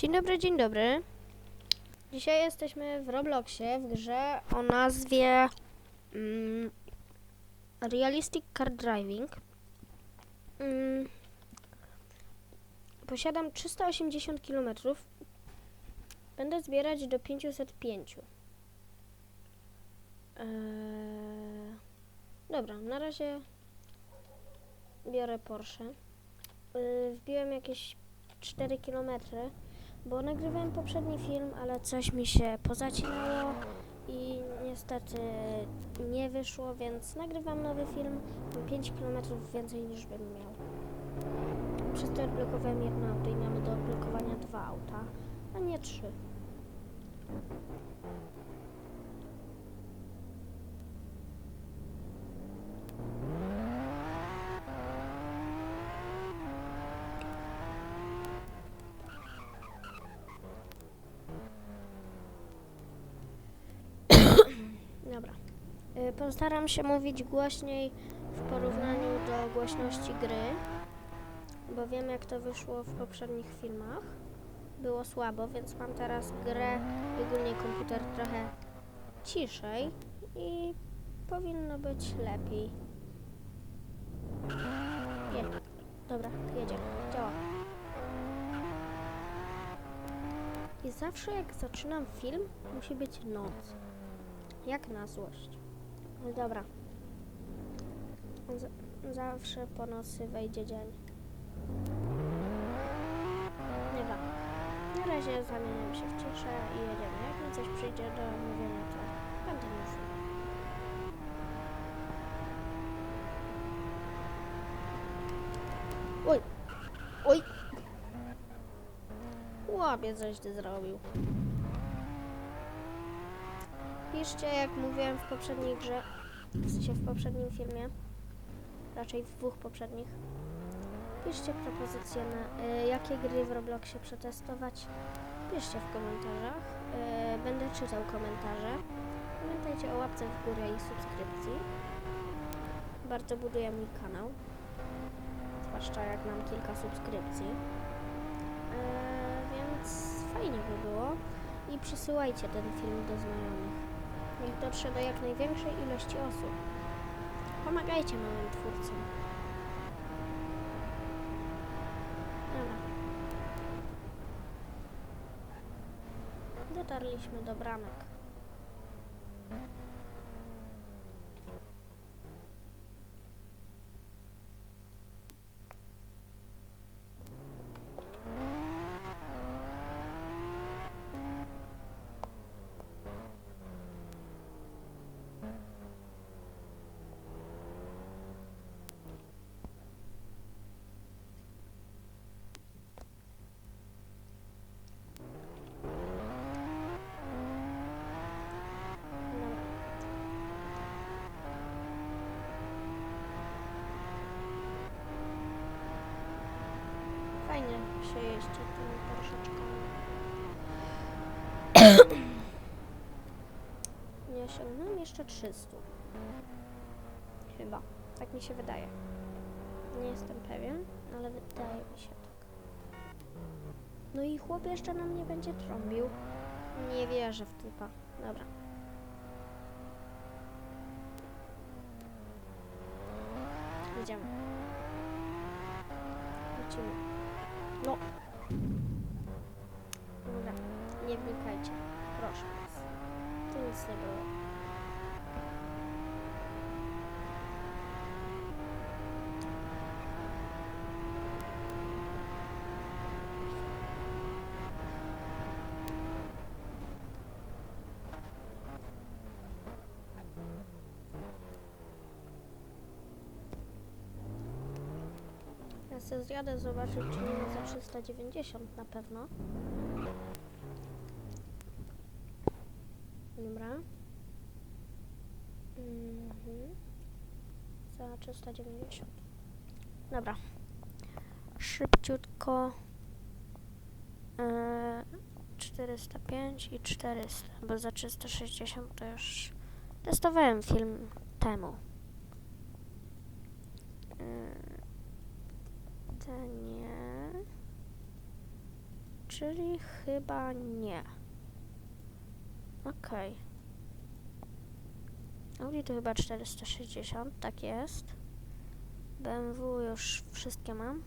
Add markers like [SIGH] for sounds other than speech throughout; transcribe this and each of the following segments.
Dzień dobry, dzień dobry. Dzisiaj jesteśmy w Robloxie w grze o nazwie mm, Realistic Car Driving. Mm, posiadam 380 km. Będę zbierać do 505. Eee, dobra, na razie biorę Porsche. Yy, wbiłem jakieś 4 kilometry bo nagrywałem poprzedni film, ale coś mi się pozacinało i niestety nie wyszło, więc nagrywam nowy film. Mam 5 km więcej niż bym miał. Przez to odblokowałem jedno auto i mamy do odblokowania dwa auta, a nie trzy. Dobra. Y, Postaram się mówić głośniej w porównaniu do głośności gry, bo wiem jak to wyszło w poprzednich filmach. Było słabo, więc mam teraz grę i ogólnie komputer trochę ciszej i powinno być lepiej. Jednak. Dobra, jedziemy. Działa. I zawsze jak zaczynam film, musi być noc. Jak na złość. Dobra. Z- zawsze po nocy wejdzie dzień. Dobra. Na razie zamieniam się w ciszę i jedziemy. Jak mi coś przyjdzie do mówienia, to będę mówił. Oj! Oj! Łapie coś ty zrobił. Piszcie, jak mówiłem w poprzedniej grze, w w poprzednim filmie, raczej w dwóch poprzednich. Piszcie propozycje na y, jakie gry w Robloxie przetestować. Piszcie w komentarzach. Y, będę czytał komentarze. Pamiętajcie o łapce w górę i subskrypcji. Bardzo buduje mój kanał. Zwłaszcza jak mam kilka subskrypcji. Y, więc fajnie by było. I przysyłajcie ten film do znajomych. Niech dotrze do jak największej ilości osób. Pomagajcie małym twórcom. Dobra. Dotarliśmy do bramek. Dobra. Fajnie [COUGHS] się jeździ tymi Porszeczkami. Nie osiągnąłem jeszcze 300. Chyba. Tak mi się wydaje. Nie jestem pewien, ale wydaje mi się tak. No i chłop jeszcze na mnie będzie trąbił. Nie wierzę w typa. Dobra. Idziemy. Lecimy. No. Dobra, nie wnikajcie. Proszę. Tu nic nie było. Sobie zjadę zobaczyć, czy nie za 390 na pewno. Dobra. Mhm. Za 390. Dobra. Szybciutko. E, 405 i 400, bo za 360 to już testowałem film temu. E, te nie. Czyli chyba nie. Okej. Audi to chyba 460, tak jest. BMW już wszystkie mam.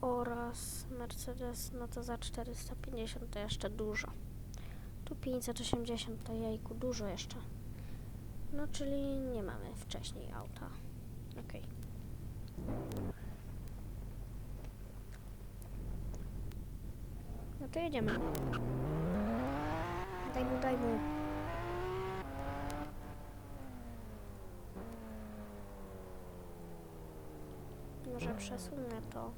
Oraz Mercedes, no to za 450 to jeszcze dużo. Tu 580 to jejku, dużo jeszcze. No, czyli nie mamy wcześniej auta. Okej. No to jedziemy. Daj mu, daj mu. Może przesunę to.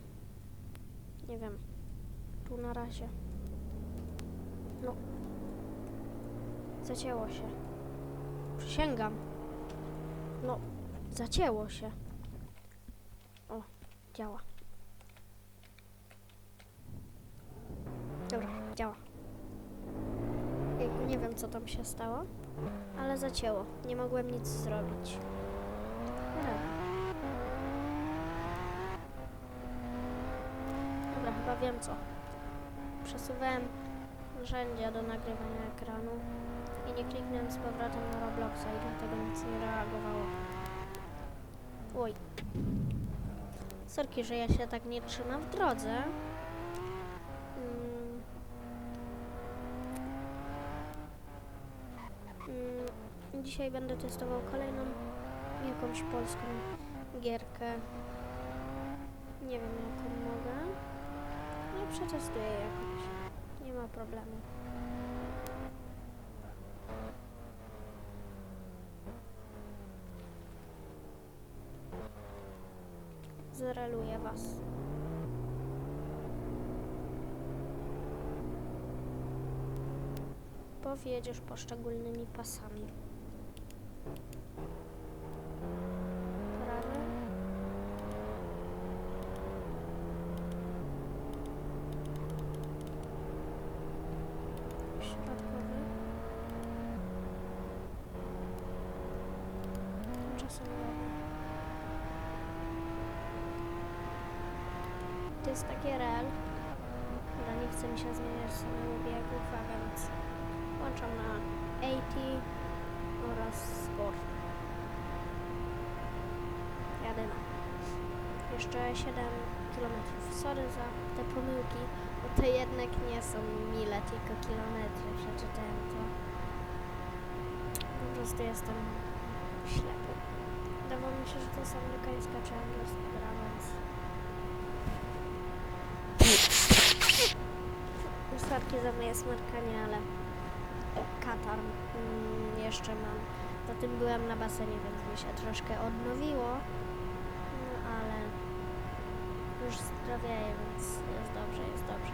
Nie wiem. Tu na razie. No. Zacięło się. Przysięgam. No, zacięło się. O, działa. Dobra, działa. Jejku, nie wiem co tam się stało, ale zacięło. Nie mogłem nic zrobić. Dobra. Dobra, chyba wiem co. Przesuwałem narzędzia do nagrywania ekranu i nie kliknąłem z powrotem na Robloxa i dlatego nic nie reagowało. Oj. Sorki, że ja się tak nie trzymam w drodze. Mm. Mm, Dzisiaj będę testował kolejną jakąś polską gierkę. Nie wiem jaką mogę. No przetestuję jakąś. Nie ma problemu. Zreluję was. Powiedziesz poszczególnymi pasami. Jest taki real. Dobra, nie chce mi się zmieniać biegów, a więc włączam na 80 oraz Sport. Jadę na. Jeszcze 7 km. Sorry za te pomyłki, bo to jednak nie są mile, tylko kilometry. Przeczytałem to. Po prostu jestem ślepy. Wydawało mi się, że to jest amerykańska czy angielska gra, więc... Sorki za moje smarkanie, ale katar mm, jeszcze mam. Po tym byłem na basenie, więc mi się troszkę odnowiło. No ale już zdrowieję, więc jest dobrze, jest dobrze.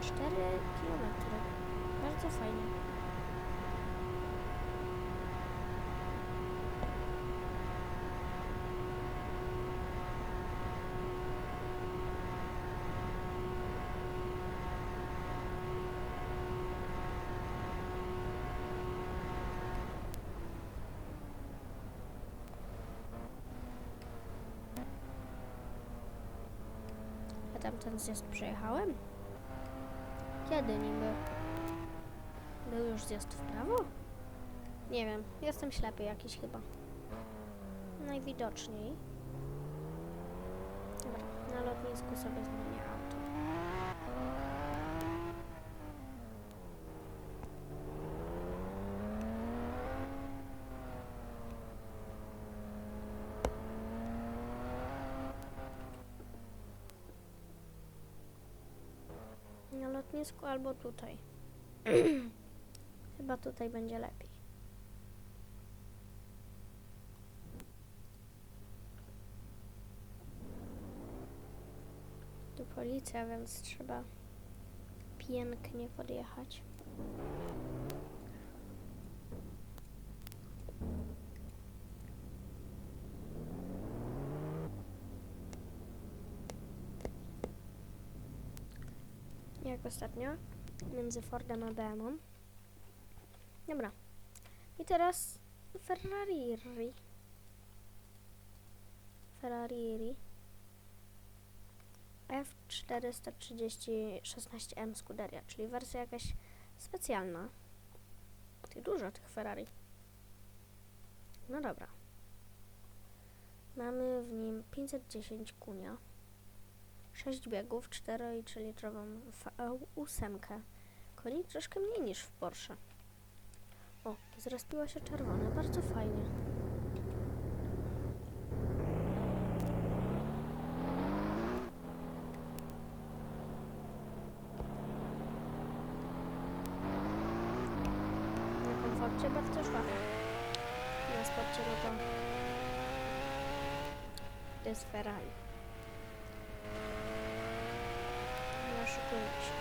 4 kilometry. Bardzo fajnie. A tamten zjazd przejechałem? Kiedy niby? Był już zjazd w prawo? Nie wiem, jestem ślepy jakiś chyba. Najwidoczniej. Dobra, na lotnisku sobie zmienię lotnisku albo tutaj. [CLEARS THROAT] Chyba tutaj będzie lepiej. Tu policja, więc trzeba pięknie podjechać. Jak ostatnio między Fordem a BMW. Dobra. I teraz Ferrari. Ferrari. F430 16M Scuderia, czyli wersja jakaś specjalna. Ty dużo tych Ferrari. No dobra. Mamy w nim 510 kunia, 6 biegów, 4,3 litrową V8. Koni troszkę mniej niż w Porsche. O, zrespiła się czerwone, bardzo fajnie. Na komforcie bardzo szła. Na sporcie no Ferrari. Nie oszukujmy się.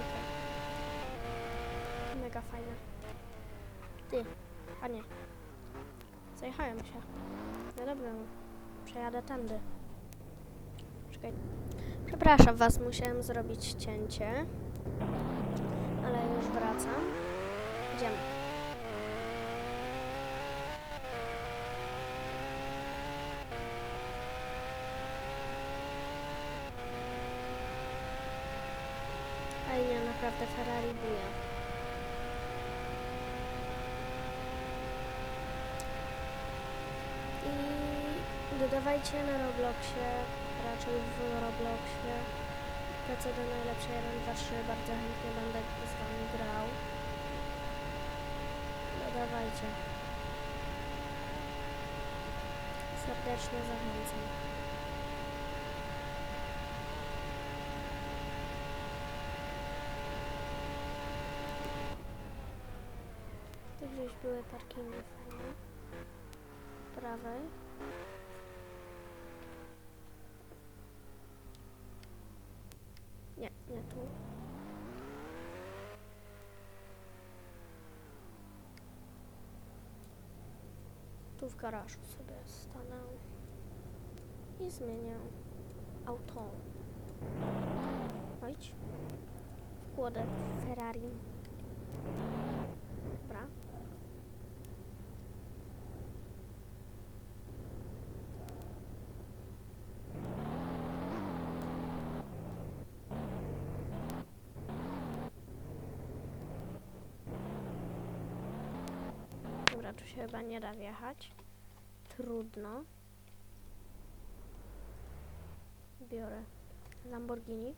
Okej. Mega fajne. Ty, panie. Zajechałem się. No dobra, przejadę tędy. Czekaj. Przepraszam was, musiałem zrobić cięcie. Ale już wracam. Idziemy. Ej, nie, naprawdę Ferrari buja. I dodawajcie na Robloxie, raczej w Robloxie. PCD najlepsze 1, 2, 3, bardzo chętnie będę z wami grał. Dodawajcie. Serdecznie zachęcam. Tu gdzieś były parkingi. Prawej. Nie, nie tu. Tu w garażu sobie stanę i zmienię auto. Chodź. Wkładę Ferrari. Dobra. Dobra, tu się chyba nie da wjechać. Trudno. Biorę Lamborghini.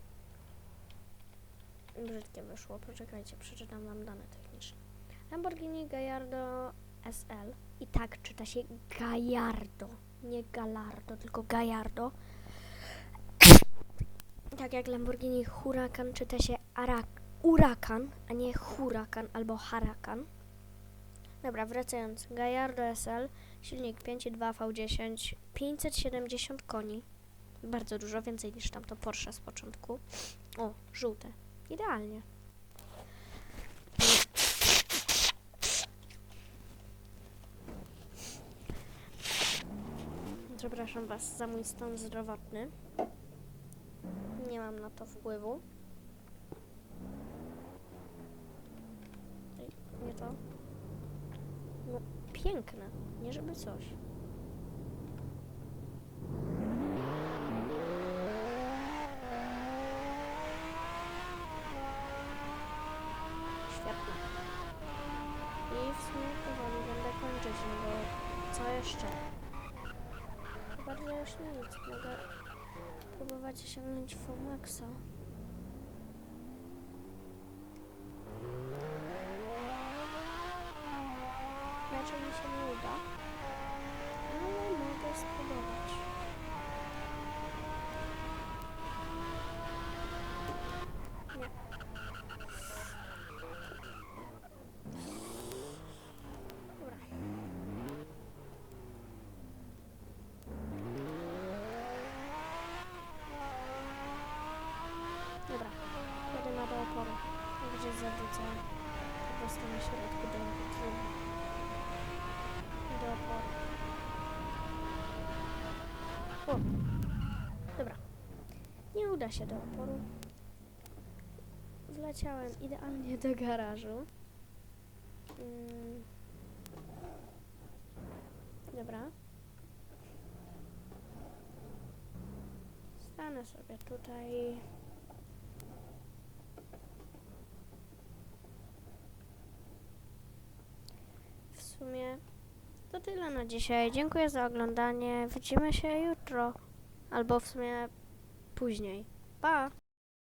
Brzydkie wyszło. Poczekajcie, przeczytam wam dane techniczne. Lamborghini Gallardo SL. I tak czyta się Gallardo. Nie Gallardo, tylko Gallardo. Tak jak Lamborghini Huracan czyta się Arak Huracan, a nie Huracan albo Harakan. Dobra, wracając. Gallardo SL, silnik 5.2 V10, 570 koni. Bardzo dużo, więcej niż tamto Porsche z początku. O, żółte. Idealnie. Przepraszam Was za mój stan zdrowotny. Nie mam na to wpływu. Jeszcze? Chyba, że już nic. Mogę próbować osiągnąć Fomaxa. Uda się do oporu. Wleciałem idealnie do garażu. Mm. Dobra. Stanę sobie tutaj. W sumie to tyle na dzisiaj. Dziękuję za oglądanie. Widzimy się jutro. Albo w sumie później. Pa!